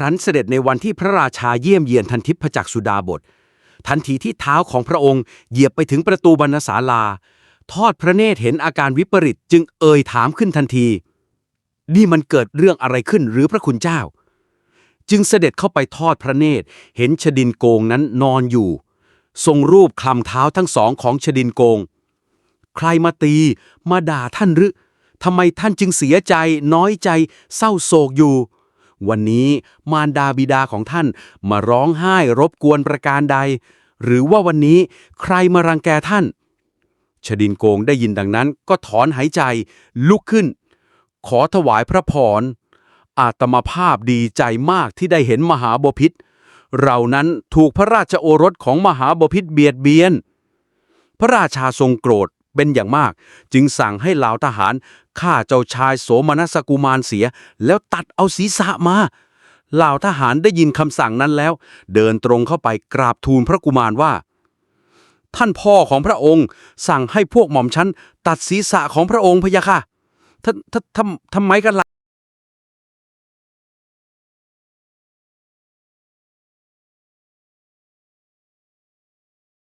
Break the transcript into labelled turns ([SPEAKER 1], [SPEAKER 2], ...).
[SPEAKER 1] รั้นเสด็จในวันที่พระราชาเยี่ยมเยียนทันทิพจักสุดาบท ทันทีที่เท้าของพระองค์เหยียบไปถึงประตูบรรณศาลา ทอดพระเนตรเห็นอาการวิปริตจึงเอ่ยถามขึ้นทันที นี่มันเกิดเรื่องอะไรขึ้นหรือพระคุณเจ้า จึงเสด็จเข้าไปทอดพระเนตร เห็นชดินโกงนั้นนอนอยู่ ทรงรูปคลำเท้าทั้งสองของชดินโกง ใครมาตีมาด่าท่านหรือทำไมท่านจึงเสียใจน้อยใจเศร้าโศกอยู่ วันนี้มารดาบิดาของท่านมาร้องไห้รบกวนประการใด หรือว่าวันนี้ใครมารังแกท่าน ชดินโกงได้ยินดังนั้นก็ถอนหายใจ ลุกขึ้น ขอถวายพระพร อาตมาภาพดีใจมากที่ได้เห็นมหาบพิษเรานั้นถูกพระราชโอรสของมหาบพิษเบียดเบียน พระราชาทรงโกรธ เป็นอย่างมาก จึงสั่งให้เหล่าทหารฆ่าเจ้าชายโสมนัสกุมารเสีย แล้วตัดเอาศีรษะมาเหล่าทหารได้ยินคำสั่งนั้นแล้ว เดินตรงเข้าไปกราบทูลพระกุมารว่า ท่านพ่อของพระองค์ สั่งให้พวกหม่อมชั้นตัดศีรษะของพระองค์พะยะค่ะท่านท่านทำทำไมกันล่ะ